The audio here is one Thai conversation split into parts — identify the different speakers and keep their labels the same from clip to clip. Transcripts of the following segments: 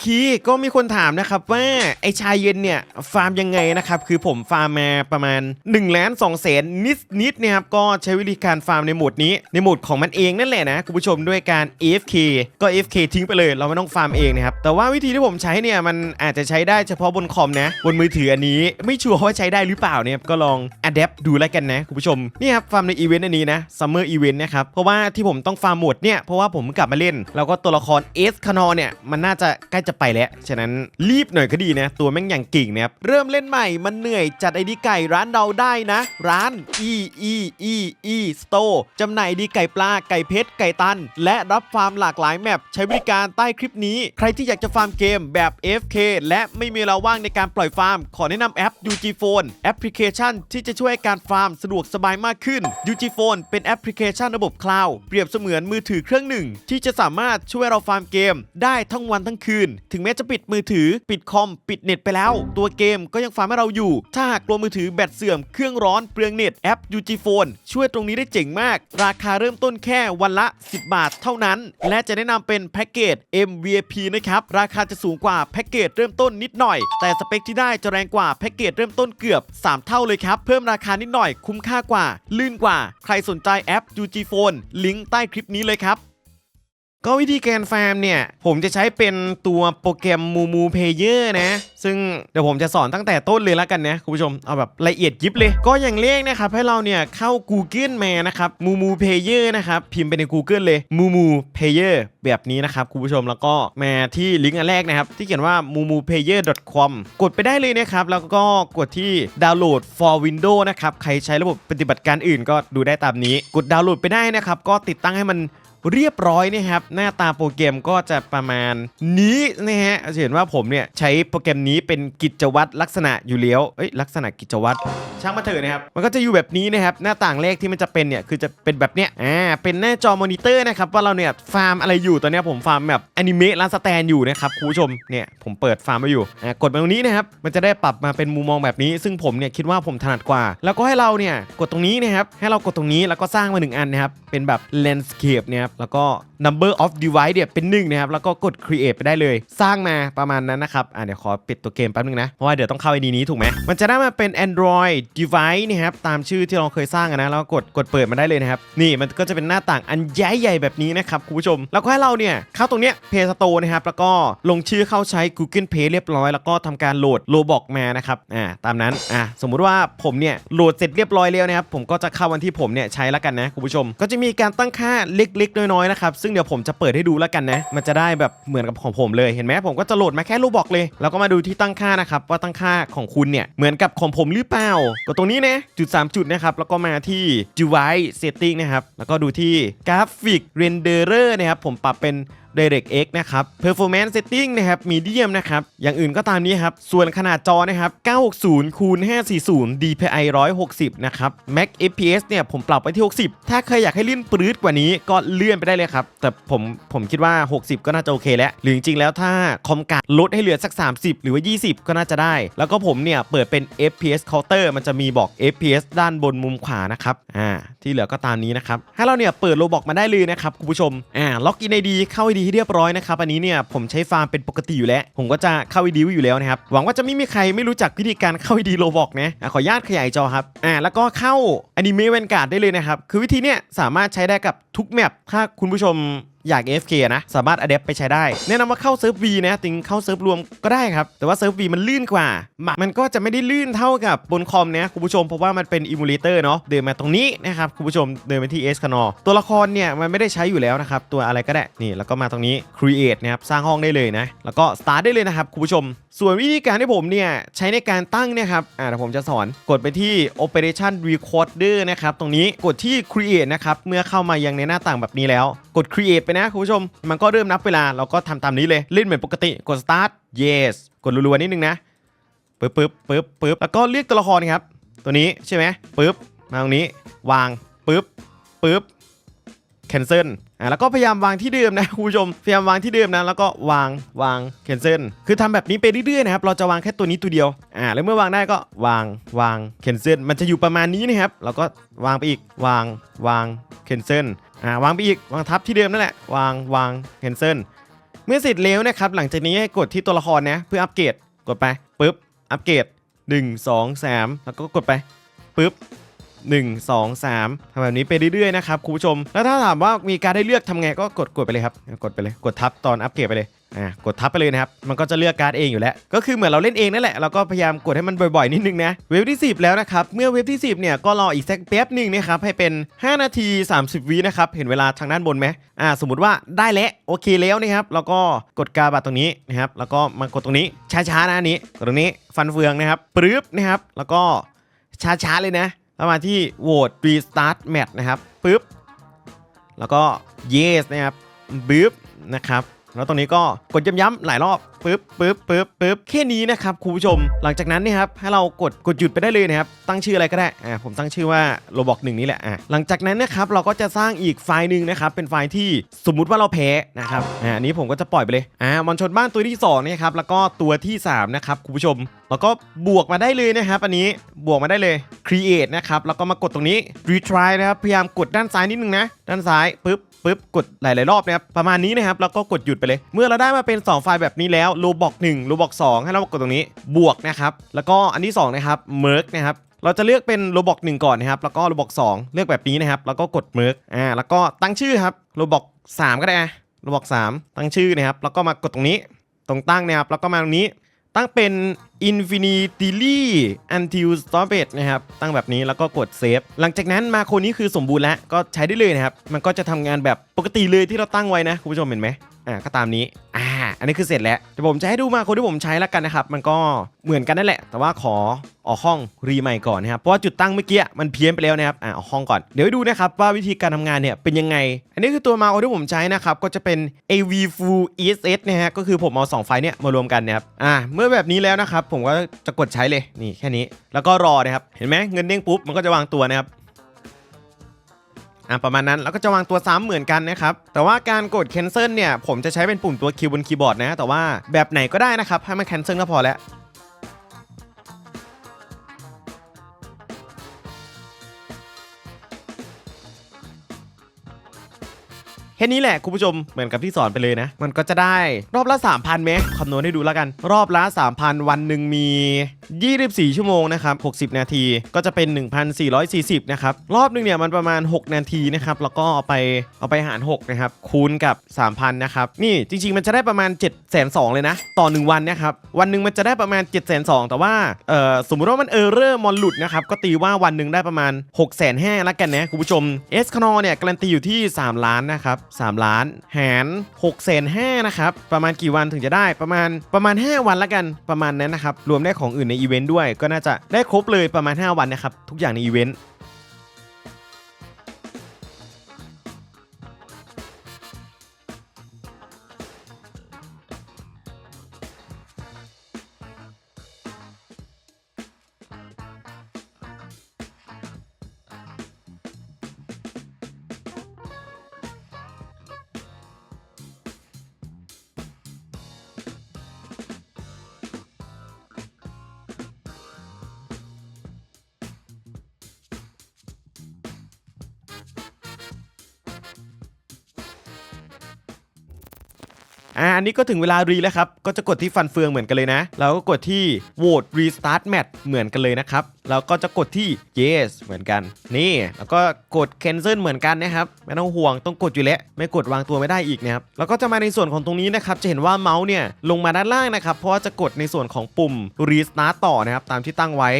Speaker 1: เคก็มีคนถามนะครับว่าไอชายเย็นเนี่ยฟาร์มยังไงนะครับคือผมฟาร์มมาประมาณ1ล้าน2แสนนิดนิดๆเนี่ยครับก็ใช้วิธีการฟาร์มในโหมดนี้ในโหมดของมันเองนั่นแหละนะคุณผู้ชมด้วยการ AFK ก็ AFK ทิ้งไปเลย เราไม่ต้องฟาร์มเองนะครับแต่ว่าวิธีที่ผมใช้เนี่ยมันอาจจะใช้ได้เฉพาะบนคอมนะ บนมือถืออันนี้ ไม่ชัวร์ว่าใช้ได้หรือเปล่าเนี่ยก็ลอง adapt ดูแล้วกันนะคุณผู้ชมนี่ครับฟาร์มในอีเวนต์อันนี้นะ Summer Event นต์นะครับเพราะว่าที่ผมต้องฟาร์มโหมดเนี่ยเพราะว่าผมกลับมาเล่น แล้วก็ตัวละครเอสคานอเนี่ยมันน่าจะใกล้จะไปแล้ว ฉะนั้นรีบหน่อยก็ดีนะ ตัวแม่งอย่างกิ่งนะครับ เริ่มเล่นใหม่มันเหนื่อยจัดไอดีไก่ร้านเราได้นะ ร้าน e e e e store จำหน่ายดีไก่ปลาไก่เพชรไก่ตัน และรับฟาร์มหลากหลายแมปใช้บริการใต้คลิปนี้ ใครที่อยากจะฟาร์มเกมแบบ FK และไม่มีเวลาว่างในการปล่อยฟาร์ม ขอแนะนำแอป UG Phone แอปพลิเคชันที่จะช่วยการฟาร์มสะดวกสบายมากขึ้น UG Phone เป็นแอปพลิเคชันระบบคลาวด์เปรียบเสมือนมือถือเครื่องหนึ่ง ที่จะสามารถช่วยเราฟาร์มเกม ได้ทั้งวันทั้งคืนถึงแม้จะปิดมือถือ ปิดคอม ปิดเน็ตไปแล้ว ตัวเกมก็ยังฟาร์มให้เราอยู่ ถ้าหากกลัวมือถือแบตเสื่อม เครื่องร้อน เปลืองเน็ต แอป UG Phone ช่วยตรงนี้ได้เจ๋งมาก ราคาเริ่มต้นแค่วันละ 10 บาทเท่านั้น และจะแนะนำเป็นแพ็กเกจ MVP นะครับ ราคาจะสูงกว่าแพ็กเกจเริ่มต้นนิดหน่อย แต่สเปคที่ได้จะแรงกว่าแพ็กเกจเริ่มต้นเกือบ 3 เท่าเลยครับ เพิ่มราคานิดหน่อย คุ้มค่ากว่า ลื่นกว่า ใครสนใจแอป UG Phone ลิงก์ใต้คลิปนี้เลยครับ ก็วิธีการฟาร์มเนี่ย ผมจะใช้เป็นตัวโปรแกรมมูมูเพเยอร์นะ ซึ่งเดี๋ยวผมจะสอนตั้งแต่ต้นเลยแล้วกันนะ คุณผู้ชม เอาแบบละเอียดยิบเลย ก็อย่างแรกนะครับ ให้เราเนี่ยเข้า Google มานะครับมูมูเพเยอร์นะครับ พิมพ์ไปใน Google เลยมูมูเพเยอร์แบบนี้นะครับคุณผู้ชมแล้วก็มาที่ลิงก์อันแรกนะครับ ที่เขียนว่า m u m u p a y e r c o m กดไปได้เลยนะครับ แล้วก็กดที่ดาวน์โหลด for Windows นะครับ ใครใช้ระบบปฏิบัติการอื่นก็ดูได้ตามนี้ กดดาวน์โหลดไปได้นะครับ ก็ติดตั้งให้มัน เรียบร้อยนะครับ หน้าตาโปรแกรมก็จะประมาณนี้นะฮะจะเห็นว่าผมเนี่ยใช้โปรแกรมนี้เป็นกิจวัตรลักษณะอยู่แล้วเอ้ยลักษณะกิจวัตรช่างมาเถอะนะครับ มันก็จะอยู่แบบนี้นะครับ หน้าต่างแรกที่มันจะเป็นเนี่ยคือจะเป็นแบบเนี้ยอ่าเป็นหน้าจอมอนิเตอร์นะครับว่าเราเนี่ยฟาร์มอะไรอยู่ตอนนี้ผมฟาร์มแบบอนิเมะร้านสแตนอยู่นะครับคุณผู้ชมเนี่ยผมเปิดฟาร์มมาอยู่อ่ากดมาตรงนี้นะครับมันจะได้ปรับมาเป็นมุมมองแบบนี้ ซึ่งผมเนี่ยคิดว่าผมถนัดกว่า แล้วก็ให้เราเนี่ยกดตรงนี้นะครับให้เรากดตรงนี้แล้วก็สร้างมาหนึ่งอันนะครับเป็นแบบ landscape เนี่ยครับแล้วก็ number of device เนี่ยเป็น 1 นะครับ แล้วก็กด create ไปได้เลย สร้างมาประมาณนั้นนะครับ อะเดี๋ยวขอปิดตัวเกมแป๊บนึงนะ เพราะว่าเดี๋ยวต้องเข้า ID นี้ถูกไหม มันจะได้มาเป็น Android device นี่ครับ ตามชื่อที่เราเคยสร้างนะ แล้วก็กดกดเปิดมาได้เลยนะครับ นี่มันก็จะเป็นหน้าต่างอันใหญ่ๆแบบนี้นะครับคุณผู้ชม แล้วก็ให้เราเนี่ยเข้าตรงเนี้ย Play Store นะครับ แล้วก็ลงชื่อเข้าใช้ Google Play เรียบร้อย แล้วก็ทำการโหลด Roblox มานะครับ อ่า ตามนั้น อะสมมุติว่าผมเนี่ยโหลดเสร็จเรียบร้อยแล้วนะครับ ผมก็จะเข้าวันที่ผมเนี่ยใช้แล้วกันนะคุณผู้ชม ก็จะมีการตั้งค่าเล็กๆน้อยๆนะครับซึ่งเดี๋ยวผมจะเปิดให้ดูแล้วกันนะ มันจะได้แบบเหมือนกับของผมเลยเห็นไหมผมก็จะโหลดมาแค่รูปบอกเลย แล้วก็มาดูที่ตั้งค่านะครับว่าตั้งค่าของคุณเนี่ยเหมือนกับของผมหรือเปล่ากดตรงนี้นะจุด 3 จุดนะครับแล้วก็มาที่ device setting นะครับแล้วก็ดูที่ graphic renderer นะครับผมปรับเป็น DirectX นะครับ Performance Setting นะครับ Medium นะครับ อย่างอื่นก็ตามนี้ครับ ส่วนขนาดจอนะครับ 960คูณ540 DPI 160 นะครับ Max FPS เนี่ยผมปรับไว้ที่ 60 ถ้าเคยอยากให้ลื่นปรื๊ดกว่านี้ก็เลื่อนไปได้เลยครับ แต่ผมผมคิดว่า 60 ก็น่าจะโอเคแล้ว หรือจริงๆแล้วถ้าคอมการ์ดลดให้เหลือสัก 30 หรือว่า 20 ก็น่าจะได้ แล้วก็ผมเนี่ยเปิดเป็น FPS counter มันจะมีบอก FPS ด้านบนมุมขวานะครับ อ่า ที่เหลือก็ตามนี้นะครับ ให้เราเนี่ยเปิดโลบอกมาได้เลยนะครับคุณผู้ชม อ่า ล็อกอินไอดีเข้าไอดีที่เรียบร้อยนะครับอันนี้เนี่ยผมใช้ฟาร์มเป็นปกติอยู่แล้ว ผมก็จะเข้าวีดีวอยู่แล้วนะครับหวังว่าจะไม่มีใครไม่รู้จักวิธีการเข้าวีดีโลบอกนะอะขออนุญาตขยายจอครับอ่าแล้วก็เข้าอนิเมะเวนการ์ดได้เลยนะครับคือวิธีเนี้ยสามารถใช้ได้กับทุกแมปถ้าคุณผู้ชม อยาก AFK นะ สามารถ adapt ไปใช้ได้ แนะนำว่าเข้าเซิร์ฟ V นะติงเข้าเซิร์ฟรวมก็ได้ครับ แต่ว่าเซิร์ฟ V มันลื่นกว่า มันก็จะไม่ได้ลื่นเท่ากับบนคอมนะคุณผู้ชมเพราะว่ามันเป็นอิมูเลเตอร์เนาะเดินมาตรงนี้นะครับคุณผู้ชมเดินไปที่ S คนอตัวละครเนี่ยมันไม่ได้ใช้อยู่แล้วนะครับตัวอะไรก็ได้นี่แล้วก็มาตรงนี้ create นะครับสร้างห้องได้เลยนะแล้วก็ start ได้เลยนะครับคุณผู้ชม ส่วนวิธีการที่ผมเนี่ยใช้ในการตั้งเนี่ยครับอ่าเดี๋ยวผมจะสอนกดไปที่ operation recorder นะครับตรงนี้กดที่ create นะครับเมื่อเข้ามายังในหน้าต่างแบบนี้แล้ว กด create ไปนะคุณผู้ชม มันก็เริ่มนับเวลาเราก็ทำตามนี้เลยเล่นเหมือนปกติกด start yes กดรัวๆนิดนึงนะปึ๊บปึ๊บปึ๊บปึ๊บแล้วก็เรียกตัวละครครับ ตัวนี้ใช่ไหมปึ๊บมาตรงนี้วางปึ๊บปึ๊บ cancel อะแล้วก็พยายามวางที่เดิมนะคุณผู้ชมพยายามวางที่เดิมนะแล้วก็วางวาง cancel คือทำแบบนี้ไปเรื่อยๆนะครับเราจะวางแค่ตัวนี้ตัวเดียวอ่าแล้วเมื่อวางได้ก็วางวาง cancel มันจะอยู่ประมาณนี้นะครับเราก็วางไปอีกวางวาง cancel อ่าวางไปอีกวางทับที่เดิมนั่นแหละวางวางเพนเซิลเมื่อเสร็จแล้วนะครับหลังจากนี้ให้กดที่ตัวละครนะเพื่ออัปเกรดกดไปปุ๊บอัปเกรด1 2 3 แล้วก็กดไปปุ๊บ 1 2 3ทำแบบนี้ไปเรื่อยๆนะครับคุณผู้ชม แล้วถ้าถามว่ามีการได้เลือกทำไงก็กดกดไปเลยครับกดไปเลยกดทับตอนอัปเกรดไปเลยอ่ากดทับไปเลยนะครับ มันก็จะเลือกการ์ดเองอยู่แล้ว ก็คือเหมือนเราเล่นเองนั่นแหละ เราก็พยายามกดให้มันบ่อยๆ นิดนึงนะ เวฟที่ 10 แล้วนะครับ เมื่อเวฟที่ 10 เนี่ย ก็รออีกสักแป๊บหนึ่งนะครับ ให้เป็น 5 นาที 30 วินะครับ เห็นเวลาทางด้านบนไหมอ่า สมมติว่าได้แล้ว โอเคแล้วนะครับ แล้วก็กดกาบัตรตรงนี้นะครับ แล้วก็มากดตรงนี้ ช้าๆนะอันนี้กดตรงนี้ ฟันเฟืองนะครับ ปรึ๊บนะครับ แล้วก็ช้าๆเลยนะ แล้วมาที่โหวต restart match นะครับปึ๊บ แล้วก็ yes นะครับปึ๊บนะครับ แล้วตรงนี้ก็กดย้ำๆหลายรอบปึ๊บปึ๊บปึ๊บปึ๊บแค่นี้นะครับคุณผู้ชม หลังจากนั้นเนี่ยครับให้เรากดกดหยุดไปได้เลยนะครับตั้งชื่ออะไรก็ได้อ่าผมตั้งชื่อว่า roblox หนึ่งนี่แหละอ่าหลังจากนั้นนะครับเราก็จะสร้างอีกไฟล์หนึ่งนะครับเป็นไฟล์ที่สมมุติว่าเราแพ้นะครับอ่าอันนี้ผมก็จะปล่อยไปเลยอ่ามอนชนบ้านตัวที่สองนี่ครับแล้วก็ตัวที่สามนะครับคุณผู้ชมแล้วก็บวกมาได้เลยนะครับอันนี้บวกมาได้เลย create นะครับแล้วก็มากดตรงนี้ retry นะครับพยายามกดด้านซ้ายนิดนึงนะด้านซ้ายปึ๊บ ปึ๊บกดหลายๆรอบนะครับประมาณนี้นะครับแล้วก็กดหยุดไปเลย เมื่อเราได้มาเป็น 2 ไฟล์แบบนี้แล้ว roblox 1 roblox 2ให้เรากดตรงนี้บวกนะครับแล้วก็อันที่2นะครับ merge นะครับเราจะเลือกเป็น roblox 1ก่อนนะครับ แล้วก็ roblox 2เลือกแบบนี้นะครับ แล้วก็กด merge อ่า แล้วก็ตั้งชื่อครับ roblox 3ก็ได้อะ roblox 3ตั้งชื่อนะครับ แล้วก็มากดตรงนี้ ตรงตั้งนะครับ แล้วก็มาตรงนี้ ตั้งเป็น infinitely until storage นะครับ ตั้งแบบนี้แล้วก็กดเซฟ หลังจากนั้นมาโคนี้คือสมบูรณ์แล้ว ก็ใช้ได้เลยนะครับ มันก็จะทำงานแบบปกติเลยที่เราตั้งไว้นะ คุณผู้ชมเห็นไหม อ่าก็ตามนี้อ่าอันนี้คือเสร็จแล้วเดี๋ยวผมจะให้ดูมาโคที่ผมใช้แล้วกันนะครับมันก็เหมือนกันนั่นแหละ แต่ว่าขอออกห้องรีใหม่ก่อนนะครับเพราะว่าจุดตั้งเมื่อกี้มันเพี้ยนไปแล้วนะครับอ่าออกห้องก่อนเดี๋ยวดูนะครับว่าวิธีการทำงานเนี่ยเป็นยังไง อันนี้คือตัวมาโคที่ผมใช้นะครับก็จะเป็น AV Full ESS นะฮะก็คือผมเอาสองไฟล์เนี่ยมารวมกันนะครับอ่าเมื่อแบบนี้แล้วนะครับผมก็จะกดใช้เลยนี่แค่นี้ แล้วก็รอนะครับเห็นไหมเงินเด้งปุ๊บมันก็จะวางตัวนะครับ อะประมาณนั้นแล้วก็จะวางตัวซ้ำเหมือนกันนะครับแต่ว่าการกด cancel เนี่ยผมจะใช้เป็นปุ่มตัวคิวบนคีย์บอร์ดนะ แต่ว่าแบบไหนก็ได้นะครับให้มัน cancel ก็พอแล้ว ค่นี้แหละคุณผู้ชมเหมือนกับที่สอนไปเลยนะ มันก็จะได้รอบละ 3,000ไหมคำนวณให้ดูแล้วกัน รอบละ 3,000 วันหนึ่งมี 24 ชั่วโมงนะครับ60 นาทีก็จะเป็น 1,440 นะครับ รอบหนึงเนี่ยมันประมาณ 6 นาทีนะครับแล้วก็เอาไปเอาไปหาร 6 นะครับ คูณกับ 3,000 นะครับ นี่จริง ๆ มันจะได้ประมาณ 7 2 0 0 0เลยนะ ต่อ 1 วันนะครับ วันหนึ่งมันจะได้ประมาณ 7 2 0 0 0แต่ว่าเอ่อสมมุติว่ามันเออร์เรอร์มอนหลุดนะครับก็ตีว่าวันหนึ่งได้ประมาณ 6 5 0 0 0แล้วกันนะคุณผู้ชมเอสคานอเนี่ยการันตีอยู่ที่ 3 ล้านนะครับ3 ล้าน หาร6 5 0 0นะครับ ประมาณกี่วันถึงจะได้ประมาณประมาณ 5 วันละกันประมาณนั้นนะครับ รวมได้ของอื่นในอีเวนต์ด้วย ก็น่าจะได้ครบเลยประมาณ 5 วันนะครับ ทุกอย่างในอีเวนต์ อ่าอันนี้ก็ถึงเวลารีแล้วครับ ก็จะกดที่ฟันเฟืองเหมือนกันเลยนะแล้วก็กดที่ vote restart match เหมือนกันเลยนะครับแล้วก็จะกดที่ yes เหมือนกัน นี่ แล้วก็กด cancel เหมือนกันนะครับ ไม่ต้องห่วงต้องกดอยู่แล้ว ไม่กดวางตัวไม่ได้อีกนะครับ แล้วก็จะมาในส่วนของตรงนี้นะครับ จะเห็นว่าเมาส์เนี่ยลงมาด้านล่างนะครับ เพราะว่าจะกดในส่วนของปุ่ม restart ต่อนะครับ ตามที่ตั้งไว้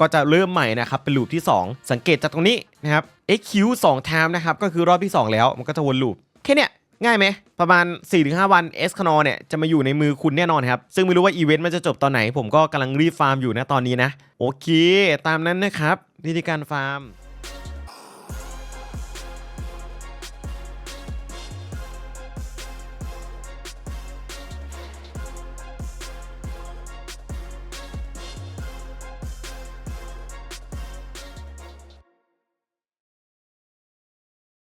Speaker 1: ก็จะเริ่มใหม่นะครับ เป็นลูปที่ 2 สังเกตจากตรงนี้นะครับ xq 2 time นะครับ ก็คือรอบที่ 2 แล้ว มันก็จะวนลูปแค่เนี้ย ง่ายไหมประมาณ 4-5 วันเอสคานอเนี่ยจะมาอยู่ในมือคุณแน่นอนครับ ซึ่งไม่รู้ว่าอีเวนต์มันจะจบตอนไหน ผมก็กำลังรีบฟาร์มอยู่นะตอนนี้นะ โอเค ตามนั้นนะครับวิธีการฟาร์ม